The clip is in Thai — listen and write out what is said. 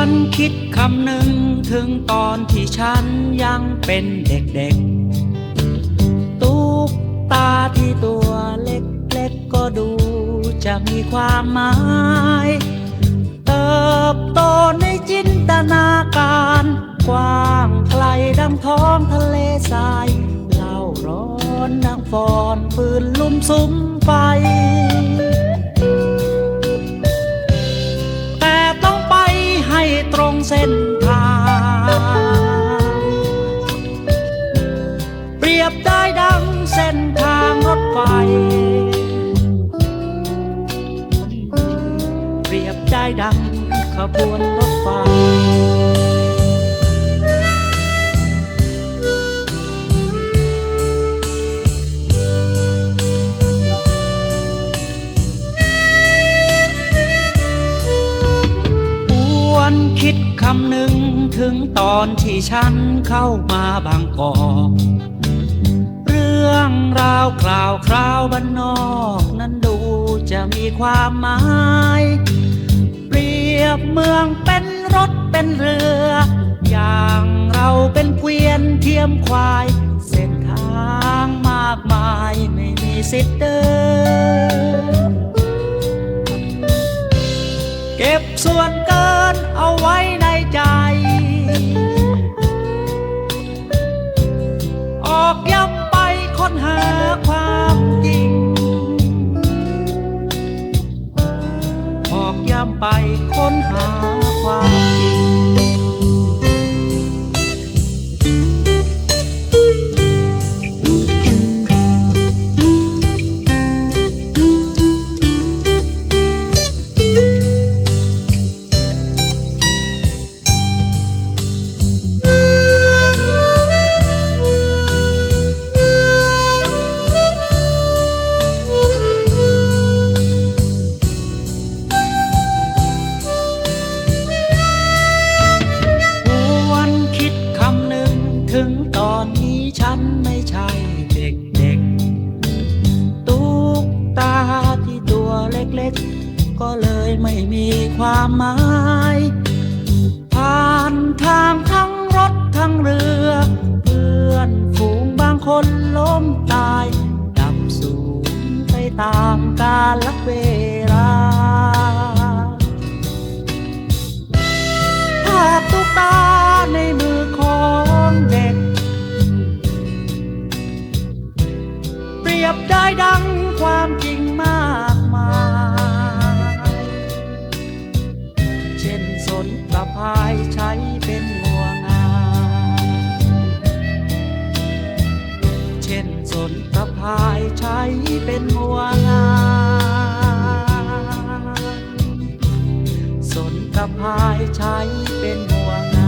วนคิดคำหนึ่งถึงตอนที่ฉันยังเป็นเด็กๆ ตุ๊กตาที่ตัวเล็กๆก็ดูจะมีความหมาย เติบโตในจินตนาการ กว้างไกลดังท้องทะเลทรายเล่าร้อนดังฟอนปืนลุ่มสุมไฟ เส้นทาง เปรียบได้ดังเส้นทางรถไฟ เปรียบได้ดังขบวนรถไฟ นคิดคำหนึ่งถึงตอนที่ฉันเข้ามาบางกอกเรื่องราวคราวคราวบ้านนอกนั้นดูจะมีความหมาย เปรียบเมืองเป็นรถเป็นเรือ อย่างเราเป็นเกวียนเทียมควาย เส้นทางมากมายไม่มีสิทธิ์เดินามไปค้นหาความจริง ฉันไม่ใช่เด็กๆ ตุ๊กตาที่ตัวเล็กๆ ก็เลยไม่มีความหมาย ผ่านทางทั้งรถทั้งเรือ เพื่อนฝูงบางคนล้มตาย ดับสูญไปตามกาลเวลา รียบได้ดังความจริงมากมาย เช่นสนตะพายใช้เป็นงัวงามเช่นสนตะพายใช้เป็นงัวงามสนตะพายใช้เป็นหั